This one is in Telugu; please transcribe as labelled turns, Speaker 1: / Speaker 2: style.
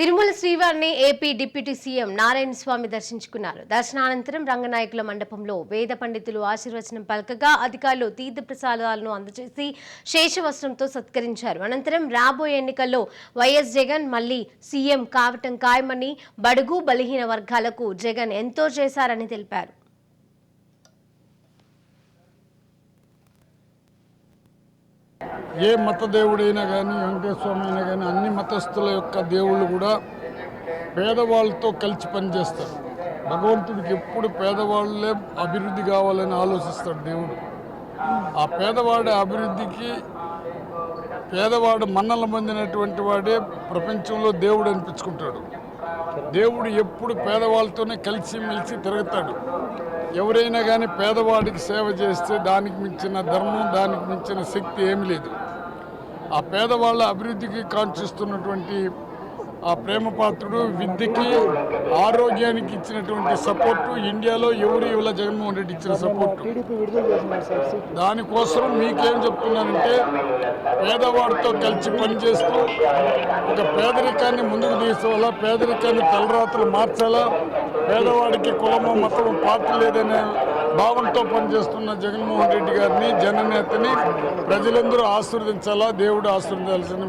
Speaker 1: తిరుమల శ్రీవారిని AP deputy CM Narayana Swamy దర్శించుకున్నారు. దర్శనానంతరం రంగనాయకుల మండపంలో వేద పండితులు ఆశీర్వచనం పలకగా అధికారులు తీర్థ ప్రసాదాలను అందజేసి శేషవస్త్రంతో సత్కరించారు. అనంతరం రాబోయే ఎన్నికల్లో వైఎస్ జగన్ మళ్ళీ సీఎం కావటం ఖాయమని బడుగు బలహీన వర్గాలకు జగన్ ఎంతో చేశారని తెలిపారు.
Speaker 2: ఏ మత దేవుడైనా కానీ వెంకటేశ్వర అయినా కానీ అన్ని మతస్థుల యొక్క దేవుళ్ళు కూడా పేదవాళ్ళతో కలిసి పనిచేస్తారు. భగవంతుడికి ఎప్పుడు పేదవాళ్ళే అభివృద్ధి కావాలని ఆలోచిస్తాడు దేవుడు. ఆ పేదవాడి అభివృద్ధికి పేదవాడు మన్నలు పొందినటువంటి వాడే ప్రపంచంలో దేవుడు అనిపించుకుంటాడు. దేవుడు ఎప్పుడు పేదవాళ్ళతోనే కలిసి మెలిసి తిరుగుతాడు. ఎవరైనా కానీ పేదవాడికి సేవ చేస్తే దానికి మించిన ధర్మం దానికి మించిన శక్తి ఏమి లేదు. ఆ పేదవాళ్ళ అభివృద్ధికి కాంక్షిస్తున్నటువంటి ఆ ప్రేమ పాత్రుడు విద్యకి ఆరోగ్యానికి ఇచ్చినటువంటి సపోర్టు ఇండియాలో ఎవరు ఇవ్వలే జగన్మోహన్ రెడ్డి ఇచ్చిన సపోర్టు. దానికోసం మీకేం చెప్తున్నానంటే పేదవాడితో కలిసి పనిచేస్తూ ఒక పేదరికాన్ని ముందుకు తీసుకోవాలా పేదరికాన్ని తలరాతలు మార్చాలా పేదవాడికి కులము మతము పార్టీ లేదనే భావంతో పనిచేస్తున్న జగన్మోహన్ రెడ్డి గారిని జననేతని ప్రజలందరూ ఆశీర్వదించాలా దేవుడు ఆశీర్వదించాల్సిన